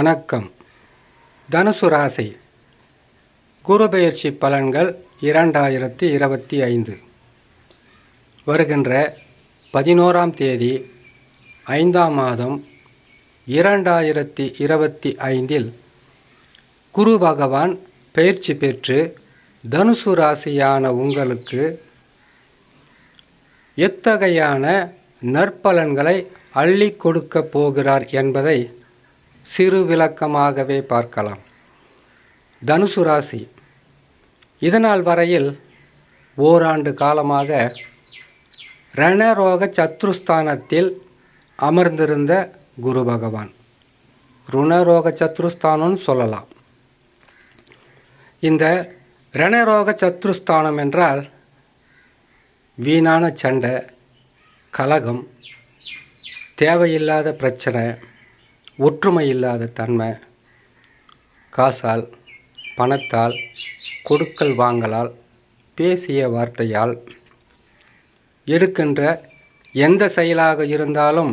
வணக்கம். தனுசு ராசி. குருபெயர்ச்சி பலன்கள் இரண்டாயிரத்தி இருபத்தி ஐந்து. வருகின்ற பதினோராம் தேதி ஐந்தாம் மாதம் இரண்டாயிரத்தி இருபத்தி ஐந்தில் குரு பகவான் பயிற்சி பெற்று தனுசு ராசியான உங்களுக்கு எத்தகையான நற்பலன்களை அள்ளி கொடுக்கப் போகிறார் என்பதை சிறு விளக்கமாகவே பார்க்கலாம். தனுசு ராசி. இதனால் வரையில் ஓராண்டு காலமாக ரணரோக சத்ருஸ்தானத்தில் அமர்ந்திருந்த குரு பகவான். ருணரோக சத்ருஸ்தானம்னு சொல்லலாம். இந்த ரணரோக சத்ருஸ்தானம் என்றால் வீணான சண்டை கலகம் தேவையில்லாத பிரச்சனை ஒற்றுமை இல்லாத தன்மை காசால் பணத்தால் கொடுக்கல் வாங்கலால் பேசிய வார்த்தையால் எடுக்கின்ற எந்த செயலாக இருந்தாலும்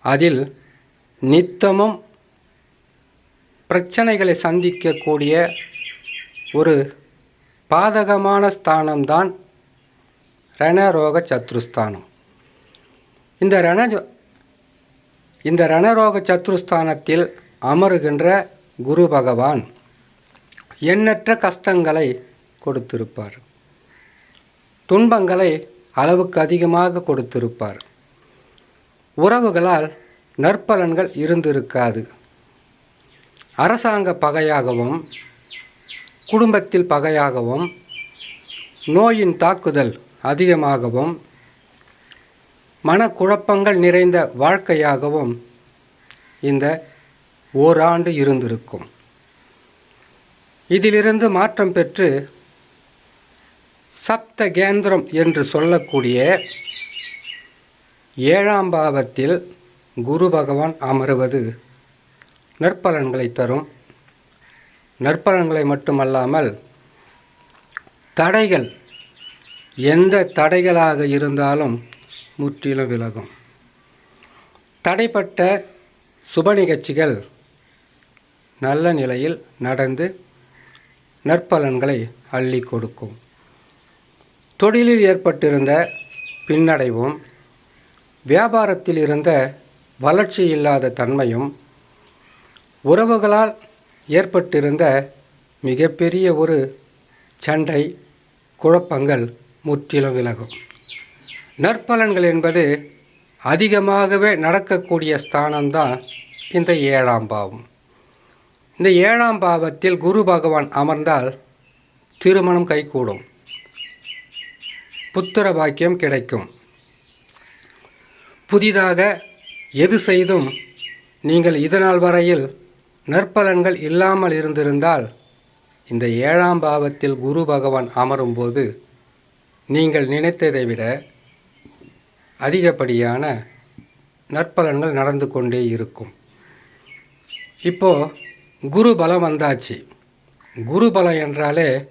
அதில் நித்தமும் பிரச்சனைகளை சந்திக்கக்கூடிய ஒரு பாதகமான ஸ்தானம்தான் ரணரோக சத்ருஸ்தானம். இந்த ரண இந்த ரணரோக சத்ருஸ்தானத்தில் அமருகின்ற குரு பகவான் எண்ணற்ற கஷ்டங்களை கொடுத்திருப்பார். துன்பங்களை அளவுக்கு அதிகமாக கொடுத்திருப்பார். உறவுகளால் நற்பலன்கள் இருந்திருக்காது. அரசாங்க பகையாகவும் குடும்பத்தில் பகையாகவும் நோயின் தாக்குதல் அதிகமாகவும் மனக்குழப்பங்கள் நிறைந்த வாழ்க்கையாகவும் இந்த ஓராண்டு இருந்திருக்கும். இதிலிருந்து மாற்றம் பெற்று சப்த கேந்திரம் என்று சொல்லக்கூடிய ஏழாம் பாவத்தில் குரு பகவான் அமருவது நற்பலன்களை தரும். நற்பலன்களை மட்டுமல்லாமல் தடைகள் எந்த தடைகளாக இருந்தாலும் முற்றிலும் விலகும். தடைப்பட்ட சுப நிகழ்ச்சிகள் நல்ல நிலையில் நடந்து நற்பலன்களை அள்ளி கொடுக்கும். தொழிலில் ஏற்பட்டிருந்த பின்னடைவும் வியாபாரத்தில் இருந்த வளர்ச்சி இல்லாத தன்மையும் உறவுகளால் ஏற்பட்டிருந்த மிகப்பெரிய ஒரு சண்டை குழப்பங்கள் முற்றிலும் விலகும். நற்பலன்கள் என்பது அதிகமாகவே நடக்கக்கூடிய ஸ்தானம்தான் இந்த ஏழாம் பாவம். இந்த ஏழாம் பாவத்தில் குரு பகவான் அமர்ந்தால் திருமணம் கைகூடும். புத்திர பாக்கியம் கிடைக்கும். புதிதாக எது செய்தும் நீங்கள் இதனால் வரையில் நற்பலன்கள் இல்லாமல் இருந்திருந்தால் இந்த ஏழாம் பாவத்தில் குரு பகவான் அமரும்போது நீங்கள் நினைத்ததை விட அதிகப்படியான நற்பலன்கள் நடந்து கொண்டே இருக்கும். இப்போ குரு பலம் வந்தாச்சு. குரு பலம் என்றாலே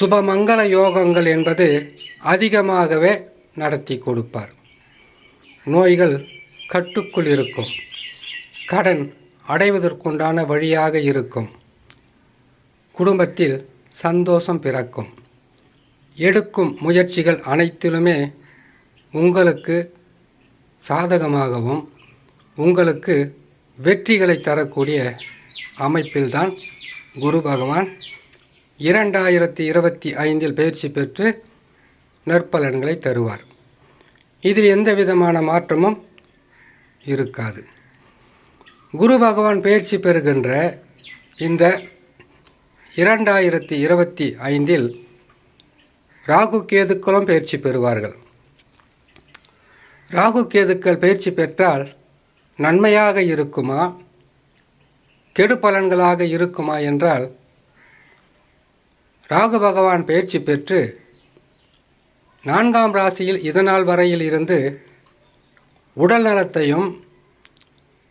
சுபமங்கள யோகங்கள் என்பது அதிகமாகவே நடத்தி கொடுப்பார். நோய்கள் கட்டுக்குள் இருக்கும். கடன் அடைவதற்குண்டான வழியாக இருக்கும். குடும்பத்தில் சந்தோஷம் பிறக்கும். எடுக்கும் முயற்சிகள் அனைத்திலுமே உங்களுக்கு சாதகமாகவும் உங்களுக்கு வெற்றிகளை தரக்கூடிய அமைப்பில்தான் குரு பகவான். இரண்டாயிரத்தி இருபத்தி ஐந்தில் பயிற்சி பெற்று நற்பலன்களை தருவார். இதில் எந்த விதமான மாற்றமும் இருக்காது. குரு பகவான் பயிற்சி பெறுகின்ற இந்த இரண்டாயிரத்தி இருபத்தி ஐந்தில் ராகு கேதுக்களும் பயிற்சி பெறுவார்கள். ராகு கேதுக்கள் பயிற்சி பெற்றால் நன்மையாக இருக்குமா? கெடு பலன்களாக இருக்குமா என்றால் ராகு பகவான் பயிற்சி பெற்று நான்காம் ராசியில் இதனால் வரையில் இருந்து உடல் நலத்தையும்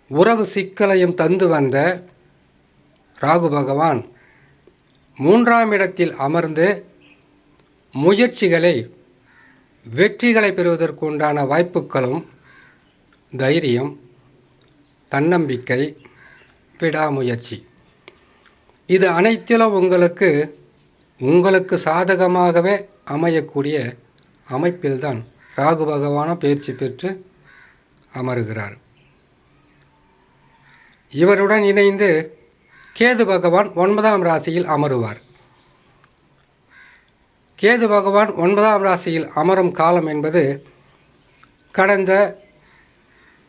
உறவு சிக்கலையும் தந்து வந்த ராகு பகவான் மூன்றாம் இடத்தில் அமர்ந்து முயற்சிகளை வெற்றிகளை பெறுவதற்கு உண்டான வாய்ப்புகளும் தைரியம் தன்னம்பிக்கை விடாமுயற்சி. இது அனைத்திலும் உங்களுக்கு உங்களுக்கு சாதகமாகவே அமையக்கூடிய அமைப்பில்தான் ராகு பகவானும் பயிற்சி பெற்று அமருகிறார். இவருடன் இணைந்து கேது பகவான் ஒன்பதாம் ராசியில் அமருவார். கேது பகவான் ஒன்பதாம் ராசியில் அமரும் காலம் என்பது கடந்த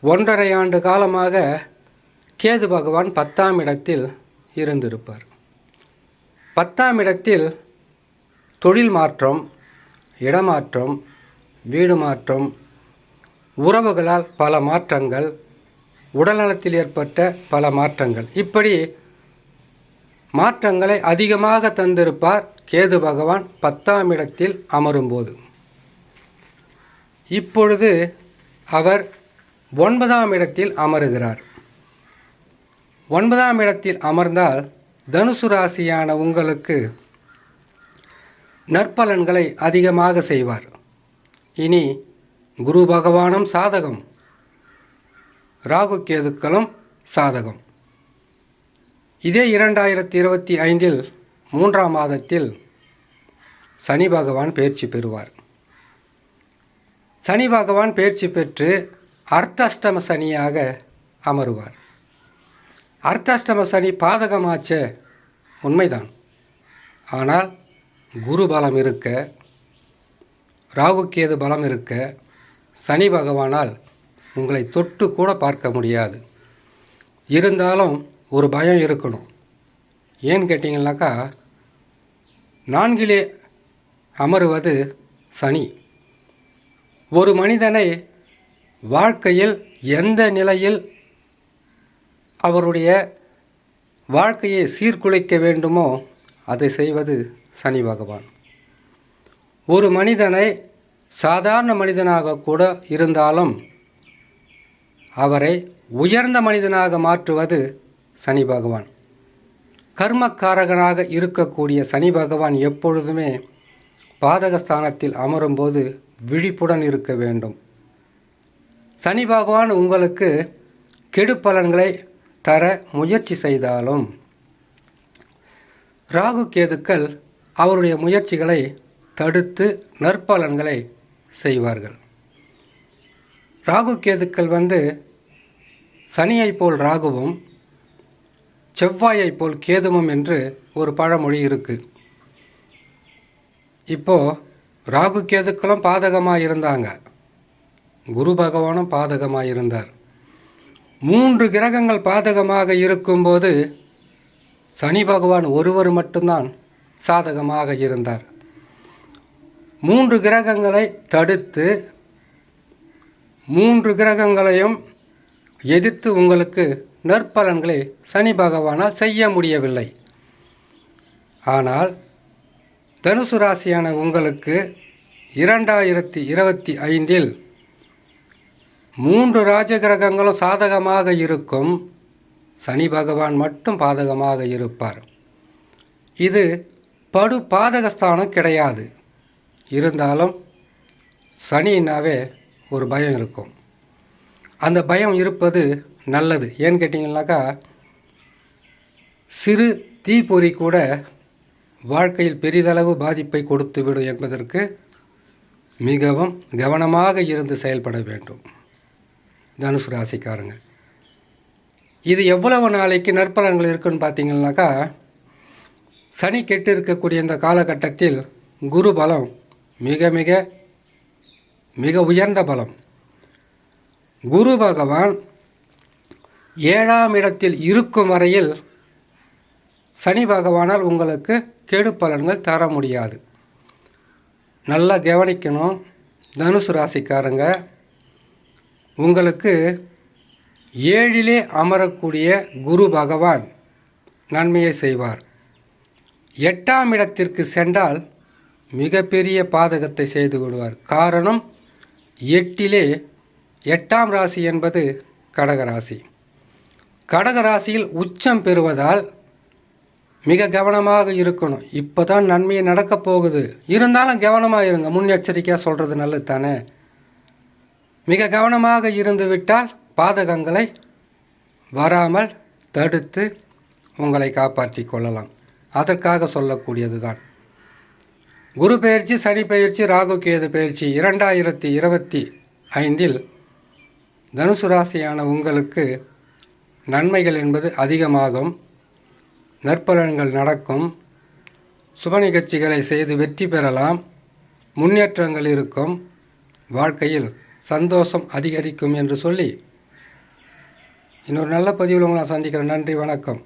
ஒன்றரை ஆண்டு காலமாக கேது பகவான் பத்தாம் இடத்தில் இருந்திருப்பார். பத்தாம் இடத்தில் தொழில் மாற்றம் இடமாற்றம் வீடு மாற்றம் உறவுகளால் பல மாற்றங்கள் உடல்நலத்தில் ஏற்பட்ட பல மாற்றங்கள். இப்படி மாற்றங்களை அதிகமாக தந்திருப்பார் கேது பகவான் பத்தாம் இடத்தில் அமரும்போது. இப்பொழுது அவர் ஒன்பதாம் இடத்தில் அமருகிறார். ஒன்பதாம் இடத்தில் அமர்ந்தால் தனுசு ராசியான உங்களுக்கு நற்பலன்களை அதிகமாக செய்வார். இனி குரு பகவானும் சாதகம் ராகு கேதுக்களும் சாதகம். இதே இரண்டாயிரத்தி இருபத்தி ஐந்தில் மூன்றாம் மாதத்தில் சனி பகவான் பயிற்சி பெறுவார். சனி பகவான் பயிற்சி பெற்று அர்த்தாஷ்டம சனியாக அமருவார். அர்த்தாஷ்டம சனி பாதகமாச்சே உண்மைதான். ஆனால் குரு பலம் இருக்க ராகுக்கேது பலம் இருக்க சனி பகவானால் உங்களை தொட்டு கூட பார்க்க முடியாது. இருந்தாலும் ஒரு பயம் இருக்கணும். ஏன்னு கேட்டிங்கனாக்கா நான்கிலே அமருவது சனி. ஒரு மனிதனை வாழ்க்கையில் எந்த நிலையில் அவருடைய வாழ்க்கையை சீர்குலைக்க வேண்டுமோ அதை செய்வது சனி பகவான். ஒரு மனிதனை சாதாரண மனிதனாக கூட இருந்தாலும் அவரை உயர்ந்த மனிதனாக மாற்றுவது சனி பகவான். கர்மக்காரகனாக இருக்கக்கூடிய சனி பகவான் எப்பொழுதுமே பாதகஸ்தானத்தில் அமரும்போது விழிப்புடன் இருக்க வேண்டும். சனி பகவான் உங்களுக்கு கெடு பலன்களை தர முயற்சி செய்தாலும் ராகு கேதுக்கள் அவருடைய முயற்சிகளை தடுத்து நற்பலன்களை செய்வார்கள். ராகு கேதுக்கள் வந்து சனியைப் போல் ராகுவும் செவ்வாயைப் போல் கேதுமம் என்று ஒரு பழமொழி இருக்கு. இப்போ ராகு கேதுக்களும் பாதகமாக இருந்தாங்க. குரு பகவானும் பாதகமாக இருந்தார். மூன்று கிரகங்கள் பாதகமாக இருக்கும்போது சனி பகவான் ஒருவர் மட்டும்தான் சாதகமாக இருந்தார். மூன்று கிரகங்களை தடுத்து மூன்று கிரகங்களையும் எதிர்த்து உங்களுக்கு நற்பலன்களை சனி பகவானால் செய்ய முடியவில்லை. ஆனால் தனுசு ராசியான உங்களுக்கு இரண்டாயிரத்தி இருபத்தி ஐந்தில் மூன்று ராஜகிரகங்களும் சாதகமாக இருக்கும். சனி பகவான் மட்டும் பாதகமாக இருப்பார். இது படு பாதகஸ்தானம் கிடையாது. இருந்தாலும் சனின்னாவே ஒரு பயம் இருக்கும். அந்த பயம் இருப்பது நல்லது. ஏன்னு கேட்டிங்கனாக்கா சிறு தீப்பொறி கூட வாழ்க்கையில் பெரிதளவு பாதிப்பை கொடுத்துவிடும் என்பதற்கு மிகவும் கவனமாக இருந்து செயல்பட வேண்டும். தனுசு ராசிக்காரங்க இது எவ்வளவு நாளைக்கு நற்பலன்கள் இருக்குன்னு பார்த்தீங்கன்னாக்கா சனி கெட்டு இருக்கக்கூடிய இந்த காலகட்டத்தில் குரு பலம் மிக மிக மிக உயர்ந்த பலம். குரு பகவான் ஏழாம் இடத்தில் இருக்கும் வரையில் சனி பகவானால் உங்களுக்கு கெடு பலன்கள் தர முடியாது. நல்லா கவனிக்கணும். தனுசு ராசிக்காரங்க உங்களுக்கு ஏழிலே அமரக்கூடிய குரு பகவான் நன்மையை செய்வார். எட்டாம் இடத்திற்கு சென்றால் மிகப்பெரிய பாதகத்தை செய்து விடுவார் காரணம் எட்டிலே எட்டாம் ராசி என்பது கடகராசி. கடகராசியில் உச்சம் பெறுவதால் மிக கவனமாக இருக்கணும். இப்போ தான் நன்மையை நடக்கப் போகுது. இருந்தாலும் கவனமாக இருங்க. முன்னெச்சரிக்கையாக சொல்கிறது நல்லது தானே மிக கவனமாக இருந்து விட்டால் பாதகங்களை வராமல் தடுத்து உங்களை காப்பாற்றி கொள்ளலாம். அதற்காக சொல்லக்கூடியது தான் குரு பயிற்சி சனி பயிற்சி ராகு கேது பயிற்சி இரண்டாயிரத்தி இருபத்தி ஐந்தில் தனுசு ராசியான உங்களுக்கு நன்மைகள் என்பது அதிகமாகும். நற்பலன்கள் நடக்கும். சுப நிகழ்ச்சிகளை செய்து வெற்றி பெறலாம். முன்னேற்றங்கள் இருக்கும். வாழ்க்கையில் சந்தோஷம் அதிகரிக்கும் என்று சொல்லி இன்னொரு நல்ல பதிவில் உங்களை நான் சந்திக்கிறேன். நன்றி வணக்கம்.